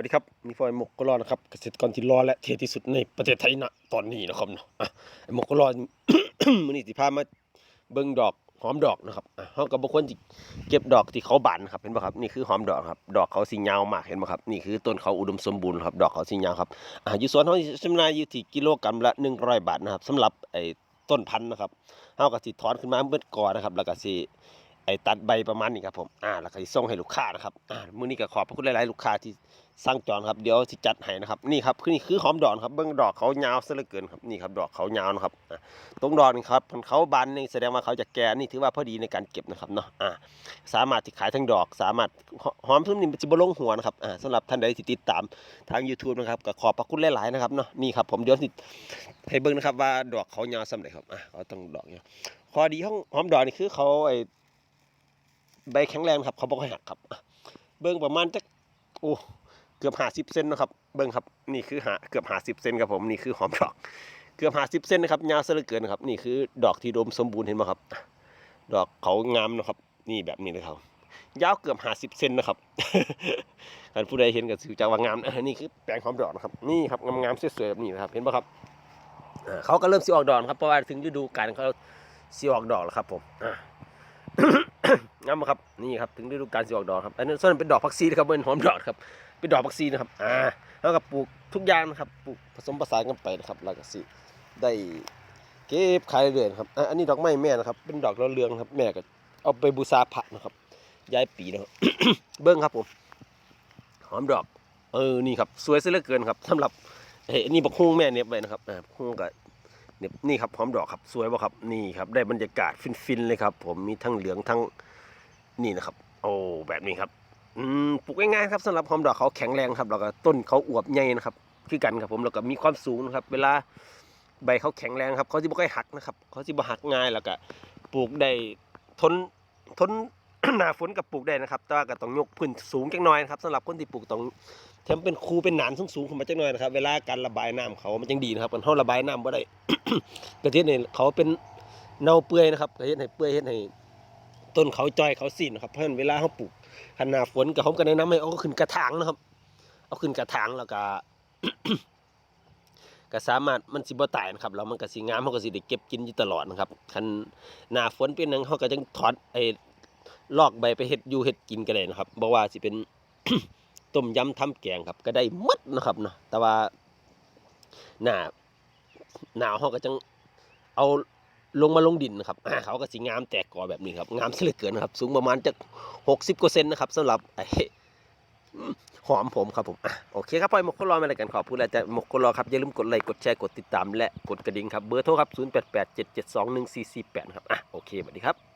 วัสดีครับนี่ฟอยหมกกะลอนะครับ เกษตรกรที่รอและเท่ที่สุดในประเทศไทยนะตอนนี้นะครับเนาะอะหมกกะลอมื้อนี้สิพามาเบิ่งดอกหอมดอกนะครับอะเฮาก็บ่ควรสิเก็บดอกที่เขาบานนครับ เห็นบ่ครับ นี่คือหอมดอกครับ ดอกเขาสิยามาก เห็นบ่ครับ นี่คือต้นเขาอุดมสมบูรณ์ครับ ดอกเขาสิยาครับอะอยู่สวนเฮาจำหน่ายอยู่ที่กิโลกรัมละ100บาทนะครับสำหรับไอ้ต้นพันธุ์นะครับเฮาก็สิถอนขึ้นมาเบิดกอนะครับ แล้วก็สิ ไอ้ตัดใบประมาณนี้ครับผมอ่าแล้วก็สิส่งให้ลูกค้านะครับอ่ามื้อนี้ก็ขอบพระคุณหลายๆลูกค้าที่สั่งจองครับเดี๋ยวสิจัดให้นะครับนี่ครับคือนี่คือหอมดอกครับเบิ่งดอกเขายาวซะเหลือเกินครับนี่ครับดอกเขายาวนะครับอ่าตรงดอกนี่ครับมันเขาบานนี่แสดงว่าเขาจะแก่นี่ถือว่าพอดีในการเก็บนะครับเนาะอ่าสามารถที่ขายทั้งดอก สามารถหอมทุ่มนี่มันจะบลงหัวนะครับอ่าสำหรับท่านใดที่ติดตามทาง YouTube นะครับก็ขอบพระคุณหลายๆนะครับเนาะนี่ครับผมเดี๋ยวสิให้เบิ่งนะครับว่าดอกเขายาวส่ำใดครับอ่าเขาต้องดอกยาวข้อดีของหอมดอกนี่คือเขาไอ้ ใบแข็งแรงครับ เขาบอกให้หักครับ เบิ้งประมาณจักโอ้เกือบหาสิบเซนนะครับ เบิ้งครับนี่คือหาเกือบหาสิบเซนครับผมนี่คือหอมดอก เกือบหาสิบเซนนะครับยาวซะเหลือเกินนะครับ นี่คือดอกที่อุดมสมบูรณ์เห็นไหมครับ ดอกเขางามนะครับ นี่แบบนี้เลยครับยาวเกือบหาสิบเซนนะครับท่านผู้ใดเห็นก็สิจักว่างามนี่คือแปลงหอมดอกนะครับ นี่ครับงามๆสวยๆแบบนี้นะครับ เห็นปะครับเขาก็เริ่มสิออกดอกครับเพราะว่าถึงฤดูกาลเขาสิออกดอกแล้วครับผมอ่า งามบ่ครับนี่ครับถึงฤดูกาลสิออกดอกครับอันนี้ส่วนเป็นดอกผักซีนะครับเป็นหอมดอกครับเป็นดอกผักซีนะครับอ่าแล้วก็ปลูกทุกอย่างนะครับปลูกผสมผสานกันไปนะครับแล้วก็สิได้เก็บขายเรื่อยๆนครับอันนี้ดอกไม้แม่นะครับ เป็นดอกเรืองครับแม่ก็เอาไปบูชาพระนะครับ ย้ายปีนะครับเบิ้งครับผมหอมดอก เออนี่ครับสวยซะเหลือเกินครับสำหรับเฮ้ยนี่บักฮุ้งแม่เนี่ยไปนะครับอ่าบักฮุ้งก็ เนี่ยนี่ครับหอมดอกครับสวยป่ะครับนี่ครับได้บรรยากาศฟินๆเลยครับ ผมมีทั้งเหลืองทั้งนี่นะครับ โอ้แบบนี้ครับอืมปลูกง่ายๆครับสำหรับหอมดอกเขาแข็งแรงครับแล้วก็ต้นเขาอวบใหญ่นะครับคือกันครับผมแล้วก็มีความสูงนะครับ เวลาใบเขาแข็งแรงครับเขาจะไม่ค่อยหักนะครับเขาจะบ่หักง่ายแล้วก็ปลูกได้ทนทน หนาฝนกับปลูกได้นะครับ แต่ว่าก็ต้องยกพื้นสูงจังหน่อยนะครับสำหรับคนที่ปลูกต้องแถมเป็นคูเป็นหนานสูงๆขึ้นมาจังหน่อยนะครับ เวลาการระบายน้ำเขามันจังดีนะครับมันเขาระบายน้ำบ่ได้กระเทียมเนี่ยเขาเป็นเน่าเปื่อยนะครับกระเทียมให้เปื่อยเฮ็ดให้ต้นเขาจ้อยเขาสิ้นนะครับเพราะฉะนั้นเวลาเขาปลูกคันนาฝนกับเขาก็แนะนำให้เอาขึ้นกระถางนะครับ เอาขึ้นกระถางแล้วก็ก็สามารถมันสิบ่ตายนะครับแล้วมันก็สิงามเขาก็สิได้เก็บกินอยู่ตลอดนะครับคันหน้าฝนเป็นหยังเขาก็จังถอนไอ้ ลอกใบไปเฮ็ดอยู่เฮ็ดกินก็ได้นะครับบ่ว่าสิเป็นต้มยำทำแกงครับ ก็ได้หมดนะครับเนาะแต่ว่าหน้าหนาวเขาก็จังเอาลงมาลงดินนะครับอ่าเขาก็สิงามแตกกอแบบนี้ครับงามเสลือเกินนะครับ สูงประมาณจะหกสิบกว่าเซนนะครับสำหรับไอ้หอมผมครับผมอะโอเคครับปล่อยหมกโคลอมาแล้วกันขอบคุณแล้วจะหมกโคลอครับอย่าลืมกดไลค์กดแชร์กดติดตามและกดกระดิ่งครับเบอร์โทรครับ 0 8 8 7 7 2 1 4 4 8 ครับอะโอเคสวัสดีครับ